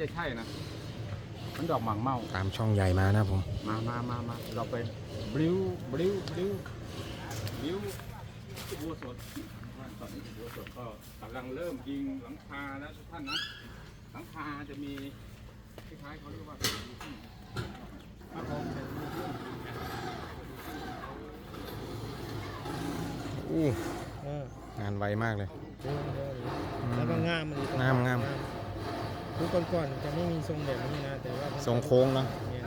จะใช่นะ มันดอกหมากเมาตามช่องใหญ่มานะครับผม มามามามาเราไปบริ้วบริ้วบริ้วบริ้วบัวสดตอนนี้บัวสดก็กำลังเริ่มยิงหลังคาแล้วทุกท่านนะ หลังคาจะมีคล้ายๆเขาเรียกว่าครับผมอู้เอองานไวมากเลยเดินเดินแล้วก็ง่ามมันอีกง่ามง่าม คือก่อนๆจะไม่มีทรงแบบนี้นะแต่ว่ามันทรงโค้งเนอะเนี่ย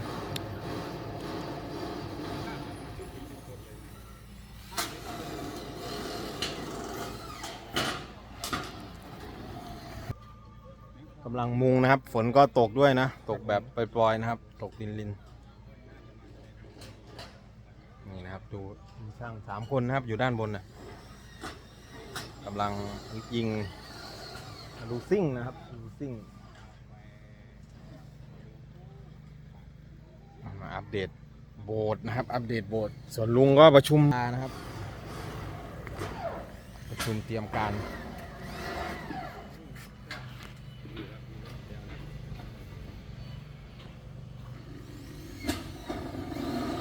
กำลังมุงนะครับ ฝนก็ตกด้วยนะ ตกแบบปล่อยๆนะครับ ตกลินลินๆนี่นะครับดูมีช่างสามคนนะครับอยู่ด้านบนนะกำลังยิง ดูซิ่งนะครับ ดูซิ่งมาอั ปเดตโบสถ์นะครับ อัปเดตโบสถ์ส่วนลุงก็ประชุมนะครับ ประชุมเตรียมการ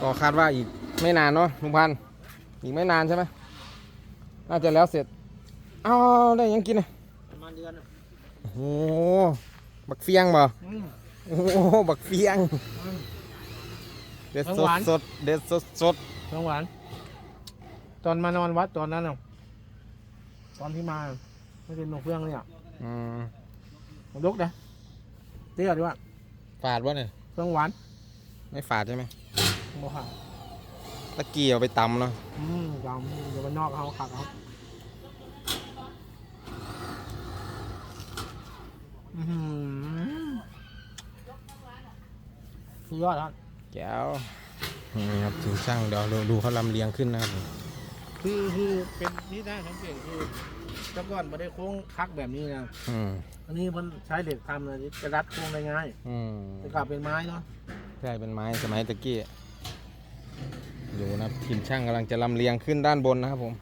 ก็คาดว่าอีกไม่นานเนาะลุงพันธุ์อีกไม่นานใช่ไหมน่าจะแล้วเสร็จอ้าวได้หยังกินอะประมาณเดือนอะโอ้โหบักเฟียงบ่อืมโอ้โหบักเฟียงอืม เด็ดของสหดวานสดเด็ดสดสดน้องหวาน ตอนมานอนวัดตอนนั้นน่ะตอนที่มาไม่เป็นหนกเฟื่องเลยอะอืมผมลุกนะเตี้ยดีว่าฝาดวะเนี่ยเครื่องหวานไม่ฝาดใช่ไหมบ่ค่ะตะกี้เอาไปตำเนาะอืมจำเดี๋ยวมันนอกเขาขัดเขาอือหือสุดยอดครับ แก้วนี่ครับถึงช่างเดี๋ยวดูดูเขาลำเลียงขึ้นนะครับคือคือเป็นที่ได้สังเกตคือแต่ก่อนไม่ได้โค้งคักแบบนี้นะอืมอันนี้มันใช้เหล็กทำเลยจะรัดโค้งได้ง่ายอืมแต่กลับเป็นไม้เนาะใช่เป็นไม้สมัยตะกี้ดูนะครับทีมช่างกำลังจะลำเลียงขึ้นด้านบนนะครับผม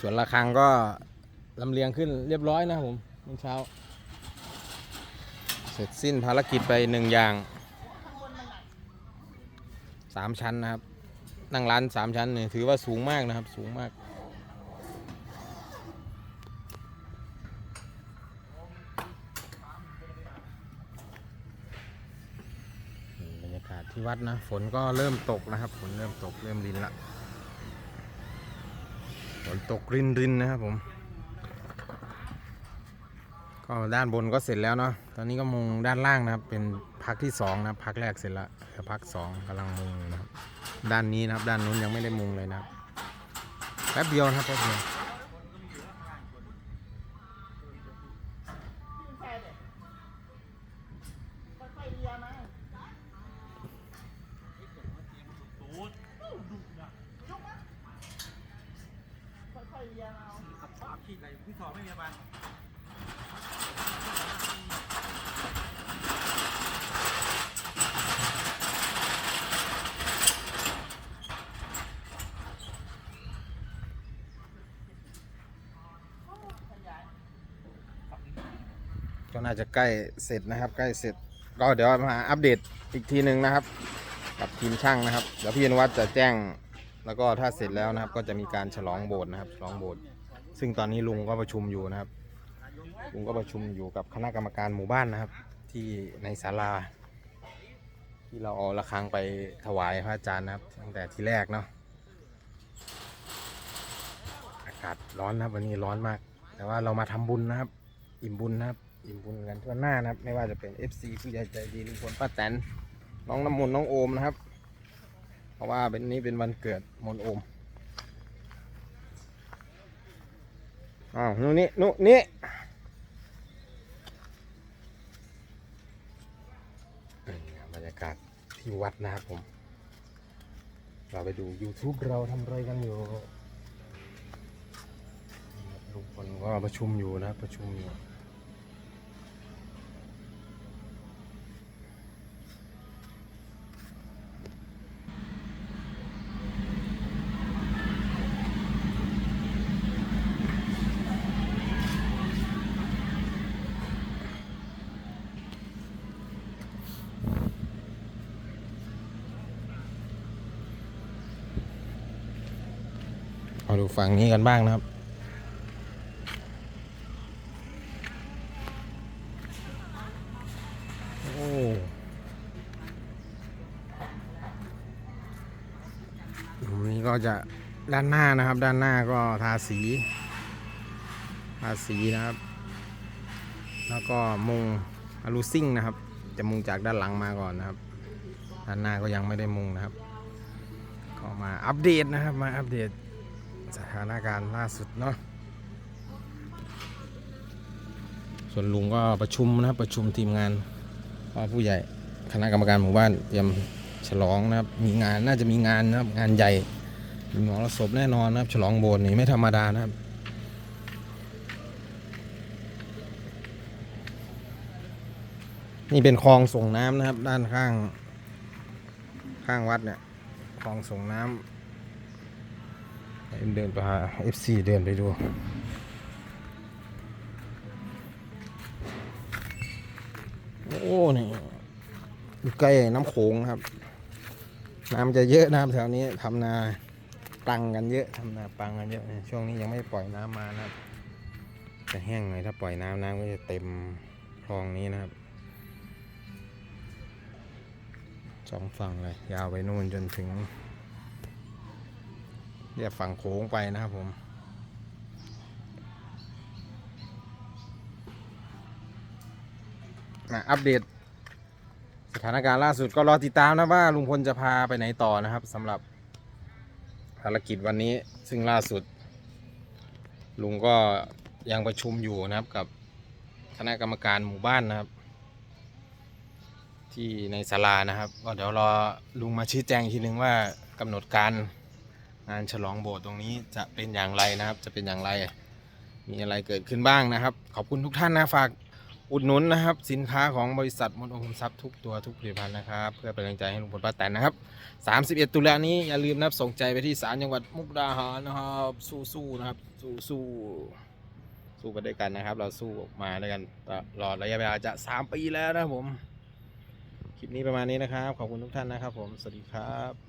ส่วนระฆังก็ลำเลียงขึ้นเรียบร้อยนะผมเมื่อเช้า เสร็จสิ้นภารกิจไปหนึ่งอย่างสามชั้นนะครับ นั่งร้านสามชั้นเนี่ยถือว่าสูงมากนะครับ สูงมาก บรรยากาศที่วัดนะ ฝนก็เริ่มตกนะครับ ฝนเริ่มตกเริ่มรินละ นตกรินรินนะครับผม ก็ด้านบนก็เสร็จแล้วเนาะ ตอนนี้ก็มุงด้านล่างนะครับ เป็นพักที่สองนะพักแรกเสร็จแล้วพักสองกำลังมุงนะครับ ด้านนี้นะครับ ด้านนู้นยังไม่ได้มุงเลยนะครับ แป๊บเดียวนะครับแป๊บเดียว น่าจะใกล้เสร็จนะครับ ใกล้เสร็จ ก็เดี๋ยวมาอัปเดตอีกทีหนึ่งนะครับ กับทีมช่างนะครับเดี๋ยวพี่อนุวัฒน์จะแจ้งแล้วก็ถ้าเสร็จแล้วนะครับ ก็จะมีการฉลองโบสถ์นะครับฉลองโบสถ์ซึ่งตอนนี้ลุงก็ประชุมอยู่นะครับลุงก็ประชุมอยู่กับคณะกรรมการหมู่บ้านนะครับ ที่ในศาลาที่เราเอาระฆังไปถวายพระอาจารย์นะครับ ตั้งแต่ที่แรกเนาะอากาศร้อนนะครับวันนี้ร้อนมาก แต่ว่าเรามาทำบุญนะครับ อิ่มบุญนะครับ อิ่มบุญกันทั่วหน้านะครับ ไม่ว่าจะเป็น FC ผู้ใหใจดีลุงพลป้าแตนน้องน้ำมนต์น้องโอมนะครับ เพราะว่าเป็นนี้เป็นวันเกิดมนโอมอ้าวนู่นนี่นู่นนี่บรรยากาศที่วัดนะครับผม เราไปดู YouTube เราทำไรกันอยู่ลุงพลก็ประชุมอยู่นะประชุมอยู่ ดูฝั่งนี้กันบ้างนะครับ โอ้ตรงนี้ก็จะด้านหน้านะครับ ด้านหน้าก็ทาสี ทาสีนะครับ แล้วก็มุงอลูซิ่งนะครับ จะมุงจากด้านหลังมาก่อนนะครับ ด้านหน้าก็ยังไม่ได้มุงนะครับก็มาอัปเดตนะครับ มาอัปเดต สถานการณ์ล่าสุดเนาะส่วนลุงก็ประชุมนะครับประชุมทีมงานพ่อผู้ใหญ่คณะกรรมการหมู่บ้านเตรียมฉลองนะครับมีงานน่าจะมีงานนะครับงานใหญ่มีหมอรสพแน่นอนนะครับ ฉลองโบสถ์นี่ไม่ธรรมดานะครับนี่เป็นคลองส่งน้ำนะครับ ด้านข้าง ข้างวัดเนี่ยคลองส่งน้ำ เดินไปหา FC เดินไปดูโอ้นี่อยู่ใกล้น้ำโขงครับ น้ำจะเยอะนะครับแถวนี้ทำนาปังกันเยอะทำนาปังกันเยอะช่วงนี้ยังไม่ปล่อยน้ำมานะครับจะแห้งหน่อยถ้าปล่อยน้ำน้ำก็จะเต็มคลองนี้นะครับสองฝั่งเลยยาวไปนู่นจนถึง เรียบฝั่งโค้งไปนะครับผม มาอัปเดต สถานการณ์ล่าสุดก็รอติดตามนะว่าลุงพลจะพาไปไหนต่อนะครับสำหรับภารกิจวันนี้ซึ่งล่าสุด ลุงก็ยังประชุมอยู่นะครับกับคณะกรรมการหมู่บ้านนะครับ ที่ในศาลานะครับ ก็เดี๋ยวรอลุงมาชี้แจงอีกทีนึงว่ากำหนดการ งานฉลองโบสถ์ตรงนี้จะเป็นอย่างไรนะครับ จะเป็นอย่างไร มีอะไรเกิดขึ้นบ้างนะครับ ขอบคุณทุกท่านนะฝากอุดหนุนนะครับ สินค้าของบริษัทมนต์อมทรัพย์ทุกตัวทุกผลิตภัณฑ์นะครับ เพื่อเป็นกำลังใจให้ลุงพลป้าแตนนะครับ 31 ตุลานี้อย่าลืมนะครับส่งใจไปที่ศาลจังหวัดมุกดาหารนะครับสู้ๆนะครับสู้ๆสู้ไปด้วยกันนะครับ เราสู้ออกมาด้วยกันตลอดระยะเวลาจะ 3 ปีแล้วนะผมคลิปนี้ประมาณนี้นะครับ ขอบคุณทุกท่านนะครับผมสวัสดีครับ